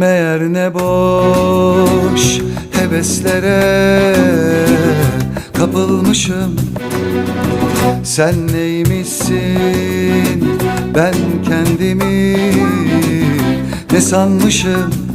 ne boş heveslere. Kapılmışım. Sen neymişsin? Ben kendimi ne sanmışım